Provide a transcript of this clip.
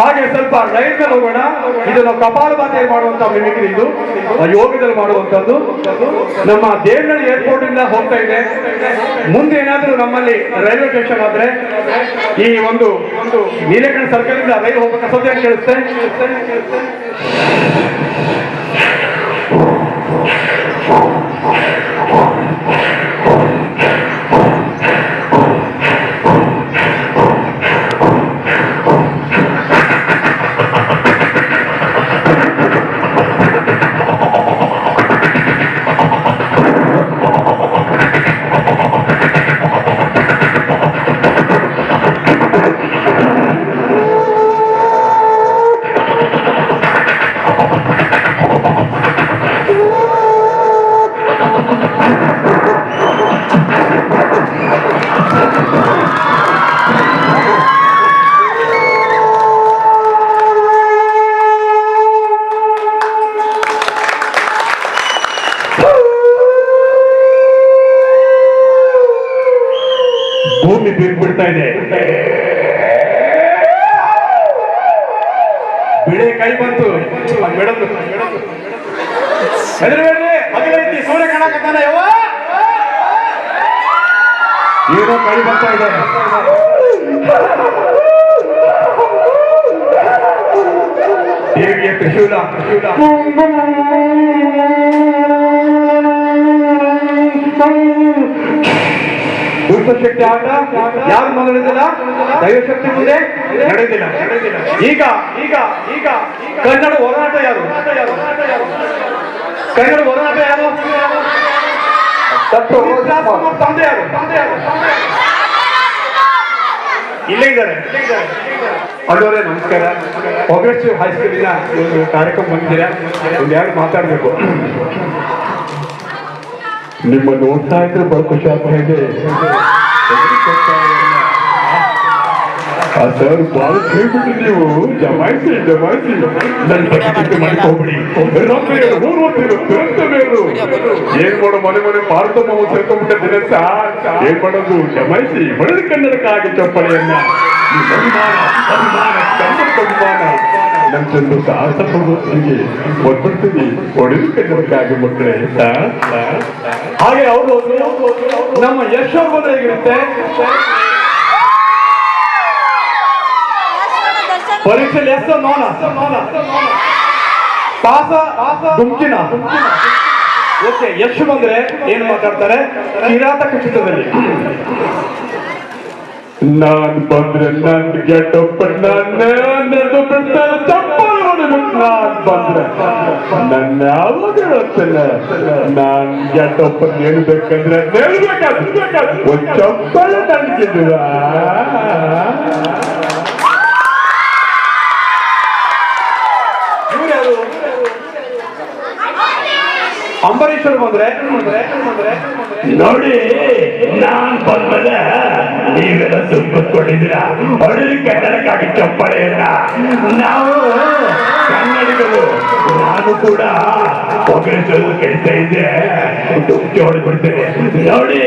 ಹಾಗೆ ಸ್ವಲ್ಪ ರೈಲ್ಗೆ ಹೋಗೋಣ. ಇದು ನಾವು ಬಾತೆಯಲ್ಲಿ ಮಾಡುವಂತ ಮಿಮಿಕ್ರಿ ಇದು. ಯೋಗದಲ್ಲಿ ಮಾಡುವಂತದ್ದು ನಮ್ಮ ದೇವನಹಳ್ಳಿ ಏರ್ಪೋರ್ಟ್ ಇಂದ ಹೋಗ್ತಾ ಇದೆ. ಮುಂದೆ ಏನಾದ್ರೂ ನಮ್ಮಲ್ಲಿ ರೈಲ್ವೆ ಸ್ಟೇಷನ್ ಆದ್ರೆ ಈ ಒಂದು ನೀಲಕಂಠ ಸರ್ಕಲ್ ಇಂದ ರೈಲು ಹೋಗ್ಬೇಕು? ಸದ್ಯ ಕೇಳಿಸ್ತೆ. ಭೂಮಿ ಬೀರ್ಬಿಡ್ತಾ ಇದೆ ಬಿಳೆ ಕೈ ಬಂತು. ಮೇಡಮ್ ಹೆದರಬೇಡ್ರಿ ಸೂರ್ಯ ಕಾಣಕತ್ತಾನ. ಏನೋ ಕೈ ಬರ್ತಾ ಇದೆ. ದೇವಿಯ ದುಷ್ಟಶಕ್ತಿ ಆಟ ಯಾರು ಮಗಳಿದಿಲ್ಲ ದೈವಶಕ್ತಿ ಮುಂದೆ ನಡೆದಿಲ್ಲ ಈಗ ಈಗ ಈಗ ಕನ್ನಡ ಹೋರಾಟ ಯಾರು? ಕನ್ನಡ ಹೋರಾಟ ಯಾರು? ತಪ್ಪು ತಂದೆ ಯಾರು? ಇಲ್ಲೇ ಇದ್ದಾರೆ. ಅಡೋರೆ ನಮಸ್ಕಾರ. ಪ್ರೋಗ್ರೆಸಿವ್ ಹೈಸ್ಕೂಲಿನ ಒಂದು ಕಾರ್ಯಕ್ರಮ ಬಂದಿದ್ದೀರಾ ಒಂದು ಯಾರು ಮಾತಾಡಬೇಕು? ನಿಮ್ಮ ನೋಡ್ತಾ ಇದ್ರೆ ಬಹಳ ಖುಷಿ ಆಗ್ತಾ ಇದೆ. ಸರ್ ಬಾಳ ಕೇಳ್ಬಿಟ್ಟು ನೀವು ಜಮಾಯಿಸಿ ಜಮಾಯಿಸಿ. ನನ್ನ ಬಗ್ಗೆ ಮಾಡ್ಕೋಬಿಡಿ. ಏನ್ ಮಾಡೋ ಮನೆ ಮನೆ ಭಾರತಮ್ಮ ಸೇರ್ಕೊಂಡ್ಬಿಟ್ಟ ದಿನಸ. ಏನ್ ಮಾಡೋದು? ಜಮಾಯಿಸಿ. ಹೊಳೆದ ಕನ್ನಡಕ್ಕಾಗಿ ಚಪ್ಪಳೆಯನ್ನ ನಮ್ ಚಂದು ಸಾಹಸ ಪಡುವತ್ತಿಗೆ ಒದ್ಬಿಡ್ತೀವಿ ಹೊಡೆದು ಕನ್ನಡಕ್ಕಾಗಿ ಮಕ್ಕಳೇ? ಹಾಗೆ ಅವರು ನಮ್ಮ ಬಂದ್ರೆ ಹೇಗಿರುತ್ತೆ. ಪರೀಕ್ಷೆಯಲ್ಲಿ ಲೆಸ್ ನೋನ ಪಾಸ ದುಮ್ಕಿನ ಓಕೆ ಯಶ್ ಬಂದ್ರೆ ಏನ್ ಮಾತಾಡ್ತಾರೆ? ಕಿರಾತಕ ಕುಚಿತದಲ್ಲಿ ನಾನ್ ಬಂದ್ರೆ ನನ್ ಗೆಟಪ್ ನನ್ನದು ನಾನ್ ಬಂದ್ರೆ. ನನ್ನ ಯಾವಾಗ ನಾನ್ ಗೆಟಪ್ ಹೇಳ್ಬೇಕಂದ್ರೆ ಹೇಳ್ಬೇಕಾದ್ರೆ ಒಂದ್ ಅಂಬರೀಶ್ವರ್ ಬಂದ್ರೆ ನೋಡಿ, ನಾನ್ ಬಂದ್ಮೇಲೆ ನೀವೆಲ್ಲ ತುಂಬಿಸ್ಕೊಂಡಿದ್ದೀರ ಹೊಡೆದು ಕನ್ನಡಕ್ಕಾಗಿ ಚಪ್ಪಳೆಯನ್ನ ನಾವು ಕನ್ನಡಿಗರು, ನಾನು ಕೂಡ ಹೊಗಳಿಸಲು ಕೆಲಸ ಇದ್ದೆ. ಡುಕ್ಕಿ ಹೊಡೆದ್ಬಿಡ್ತೇನೆ. ನೋಡಿ